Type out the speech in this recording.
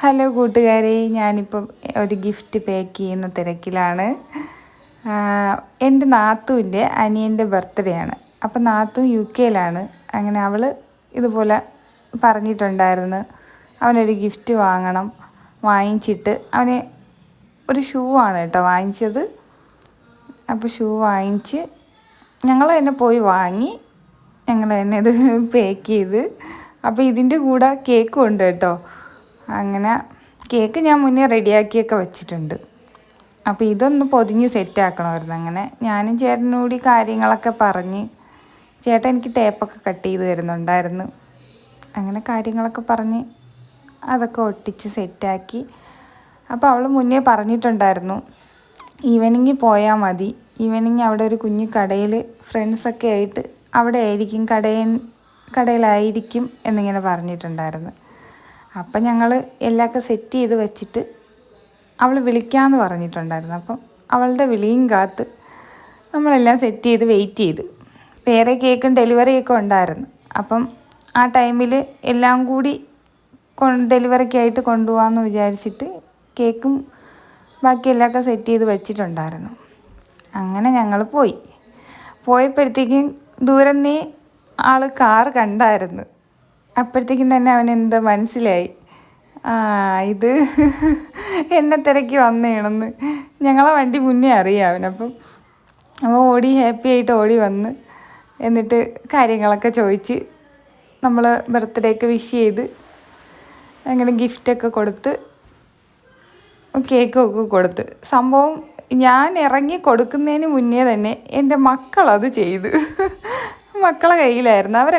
Hello കൂട്ടുകാരെ. ഞാനിപ്പം ഒരു ഗിഫ്റ്റ് പാക്ക് ചെയ്യുന്ന തിരക്കിലാണ്. എന്റെ നാത്തുവിന്റെ അനിയന്റെ ബർത്ത്ഡേ ആണ്. അപ്പം നാത്തു യു കെയിലാണ്. അങ്ങനെ അവൾ ഇതുപോലെ പറഞ്ഞിട്ടുണ്ടായിരുന്നു. അവനൊരു ഗിഫ്റ്റ് വാങ്ങണം. വാങ്ങിച്ചിട്ട് അവന് ഒരു ഷൂ ആണ് കേട്ടോ വാങ്ങിച്ചത്. അപ്പോൾ ഷൂ വാങ്ങിച്ച് ഞങ്ങൾ തന്നെ പോയി വാങ്ങി. ഞങ്ങൾ തന്നെ ഇത് പാക്ക് ചെയ്ത്. അപ്പോൾ ഇതിന്റെ കൂടെ കേക്കും ഉണ്ട് കേട്ടോ. അങ്ങനെ കേക്ക് ഞാൻ മുന്നേ റെഡിയാക്കിയൊക്കെ വെച്ചിട്ടുണ്ട്. അപ്പോൾ ഇതൊന്ന് പൊതിഞ്ഞ് സെറ്റാക്കണമായിരുന്നു. അങ്ങനെ ഞാനും ചേട്ടനും കൂടി കാര്യങ്ങളൊക്കെ പറഞ്ഞ് ചേട്ടൻ എനിക്ക് ടേപ്പൊക്കെ കട്ട് ചെയ്ത് തരുന്നുണ്ടായിരുന്നു. അങ്ങനെ കാര്യങ്ങളൊക്കെ പറഞ്ഞ് അതൊക്കെ ഒട്ടിച്ച് സെറ്റാക്കി. അപ്പോൾ അവൾ മുന്നേ പറഞ്ഞിട്ടുണ്ടായിരുന്നു ഈവനിങ് പോയാൽ മതി. ഈവനിങ് അവിടെ ഒരു കുഞ്ഞു കടയിൽ ഫ്രണ്ട്സൊക്കെ ആയിട്ട് അവിടെ ആയിരിക്കും കടയിൽ കടയിലായിരിക്കും എന്നിങ്ങനെ പറഞ്ഞിട്ടുണ്ടായിരുന്നു. അപ്പം ഞങ്ങൾ എല്ലാമൊക്കെ സെറ്റ് ചെയ്ത് വെച്ചിട്ട് അവൾ വിളിക്കാമെന്ന് പറഞ്ഞിട്ടുണ്ടായിരുന്നു. അപ്പം അവളുടെ വിളിയും കാത്ത് നമ്മളെല്ലാം സെറ്റ് ചെയ്ത് വെയിറ്റ് ചെയ്ത്. വേറെ കേക്കും ഡെലിവറിയൊക്കെ ഉണ്ടായിരുന്നു. അപ്പം ആ ടൈമിൽ എല്ലാം കൂടി ഡെലിവറിക്കായിട്ട് കൊണ്ടുപോകാമെന്ന് വിചാരിച്ചിട്ട് കേക്കും ബാക്കി എല്ലാമൊക്കെ സെറ്റ് ചെയ്ത് വെച്ചിട്ടുണ്ടായിരുന്നു. അങ്ങനെ ഞങ്ങൾ പോയി. പോയപ്പോഴത്തേക്കും ദൂരം നീ ആൾ കാർ കണ്ടായിരുന്നു. അപ്പോഴത്തേക്കും തന്നെ അവൻ എന്തോ മനസ്സിലായി. ആ ഇത് എന്നെ തിരക്കി വന്നേണെന്ന്. ഞങ്ങളെ വണ്ടി മുന്നേ അറിയാം അവനപ്പം അവൻ ഓടി ഹാപ്പി ആയിട്ട് ഓടി വന്ന് എന്നിട്ട് കാര്യങ്ങളൊക്കെ ചോദിച്ച് നമ്മൾ ബർത്ത്ഡേക്ക് വിഷ് ചെയ്ത് അങ്ങനെ ഗിഫ്റ്റൊക്കെ കൊടുത്ത് കേക്കൊക്കെ കൊടുത്ത്. സംഭവം ഞാൻ ഇറങ്ങി കൊടുക്കുന്നതിന് മുന്നേ തന്നെ എന്റെ മക്കളത് ചെയ്ത്. മക്കളെ കയ്യിലായിരുന്നു. അവരെ